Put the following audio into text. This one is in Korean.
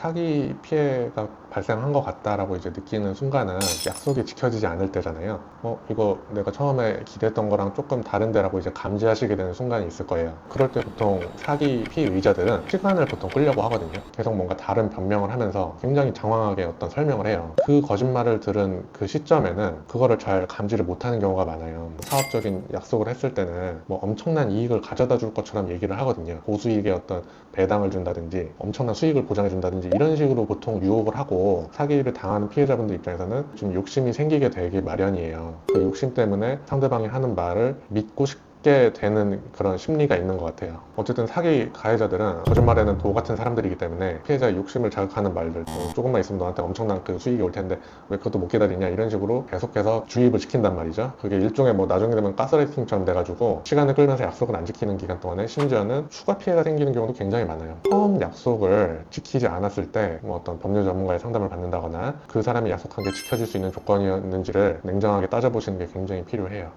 사기 피해가 발생한 것 같다라고 이제 느끼는 순간은 약속이 지켜지지 않을 때잖아요. 어, 이거 내가 처음에 기대했던 거랑 조금 다른데라고 이제 감지하시게 되는 순간이 있을 거예요. 그럴 때 보통 사기 피의자들은 시간을 보통 끌려고 하거든요. 계속 뭔가 다른 변명을 하면서 굉장히 장황하게 어떤 설명을 해요. 그 거짓말을 들은 그 시점에는 그거를 잘 감지를 못하는 경우가 많아요. 사업적인 약속을 했을 때는 뭐 엄청난 이익을 가져다 줄 것처럼 얘기를 하거든요. 고수익의 어떤 배당을 준다든지 엄청난 수익을 보장해 준다든지 이런 식으로 보통 유혹을 하고 사기를 당하는 피해자분들 입장에서는 좀 욕심이 생기게 되기 마련이에요. 그 욕심 때문에 상대방이 하는 말을 믿고 싶 게 되는 그런 심리가 있는 것 같아요. 어쨌든 사기 가해자들은 거짓말에는 도 같은 사람들이기 때문에 피해자의 욕심을 자극하는 말들 뭐 조금만 있으면 너한테 엄청난 그 수익이 올 텐데 왜 그것도 못 기다리냐 이런 식으로 계속해서 주입을 시킨단 말이죠. 그게 일종의 뭐 나중에 되면 가스라이팅처럼 돼가지고 시간을 끌면서 약속을 안 지키는 기간 동안에 심지어는 추가 피해가 생기는 경우도 굉장히 많아요. 처음 약속을 지키지 않았을 때 뭐 어떤 법률 전문가의 상담을 받는다거나 그 사람이 약속한 게 지켜질 수 있는 조건이었는지를 냉정하게 따져보시는 게 굉장히 필요해요.